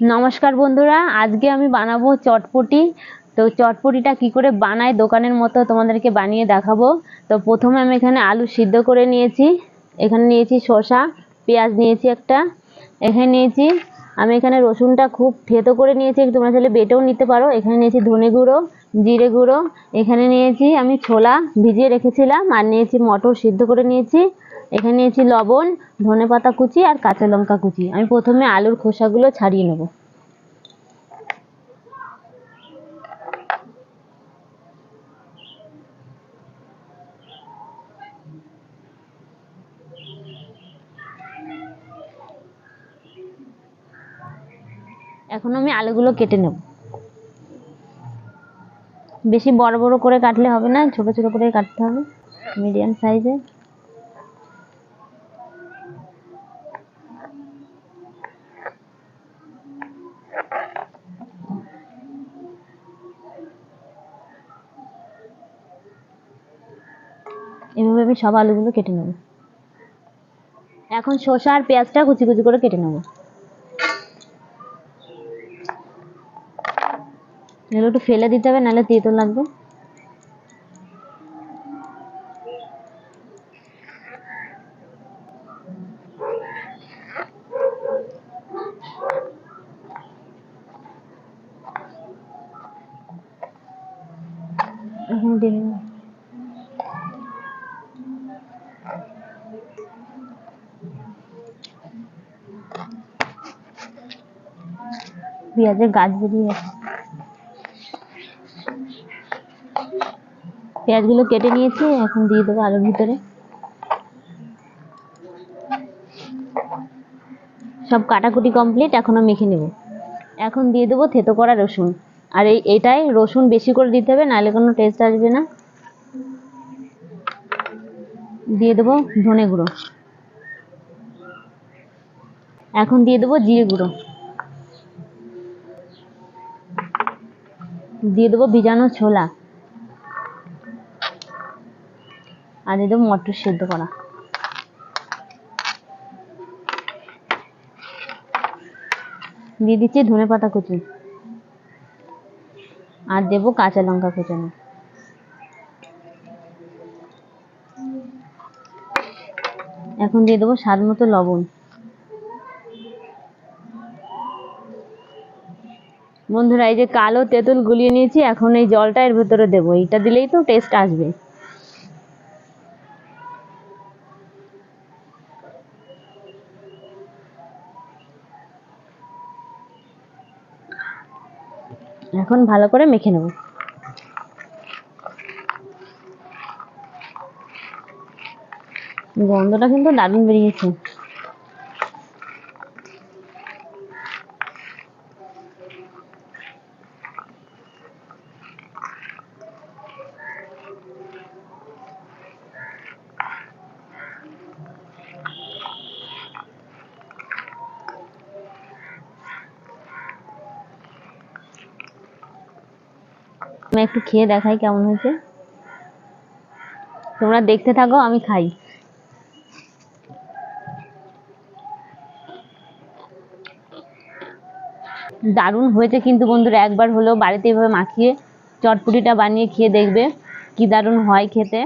নমস্কার বন্ধুরা, আজকে আমি বানাবো চটপটি। তো চটপটিটা কি করে বানাই দোকানের মতো তোমাদেরকে বানিয়ে দেখাবো। তো প্রথমে আমি এখানে আলু সিদ্ধ করে নিয়েছি। এখানে নিয়েছি শসা, পেঁয়াজ নিয়েছি একটা। এখানে নিয়েছি, আমি এখানে রসুনটা খুব থেতো করে নিয়েছি তোমরা চাইলে বেটেও নিতে পারো। এখানে নিয়েছি ধনে গুঁড়ো, জিরে গুঁড়ো। এখানে নিয়েছি আমি ছোলা ভিজিয়ে রেখেছিলাম, আর নিয়েছি মটর সিদ্ধ করে নিয়েছি। এখানে নিয়েছি লবণ, ধনে পাতা কুচি আর কাঁচা লঙ্কা কুচি। আমি প্রথমে আলুর খোসাগুলো ছাড়িয়ে নেব। এখন আমি আলুগুলো কেটে নেব। বেশি বড় বড় করে কাটলে হবে না, ছোট ছোট করে কাটতে হবে মিডিয়াম সাইজে এভাবে আমি সব আলুগুলো কেটে নেব। এখন শসা আর পেঁয়াজটা কুচি কুচি করে কেটে নেব। এগুলো একটু ফেলে দিতে হবে, নাহলে তেতো লাগবে। এখন দিয়ে দেবো। পেঁয়াজের গাছ বেরিয়ে পেঁয়াজগুলো কেটে নিয়েছি, এখন দিয়ে দেবো আলুর ভিতরে। সব কাটাকুটি কমপ্লিট এখনও মেখে নেব। এখন দিয়ে দেবো থেতো করা রসুন। আর এই, এটাই রসুন বেশি করে দিতে হবে, নাহলে কোনো টেস্ট আসবে না। দিয়ে দেবো ধনে গুঁড়ো। এখন দিয়ে দেবো জিরে গুঁড়ো। দিয়ে দেবো ভিজানো ছোলা। আর দিয়ে দেবো মটর সেদ্ধ করা। দিয়ে দিচ্ছি ধনে পাতা কুচি। আর দেবো কাঁচা লঙ্কা কুচানো। এখন দিয়ে দেবো স্বাদ মতো লবণ। বন্ধুরা, এই যে কালো তেঁতুল গুলিয়ে নিয়েছি, এখন এই জলটা এর ভেতরে দেবো। এইটা দিলেই তো টেস্ট আসবে। এখন ভালো করে মেখে নেব। গন্ধটা কিন্তু দারুণ বেরিয়েছে। একটু খেয়ে দেখাই কেমন হয়েছে। তোমরা দেখতে থাকো আমি খাই। দারুণ হয়েছে কিন্তু বন্ধুরা, একবার হলেও বাড়িতে এভাবে মাখিয়ে চটপটিটা বানিয়ে খেয়ে দেখবে কি দারুণ হয় খেতে।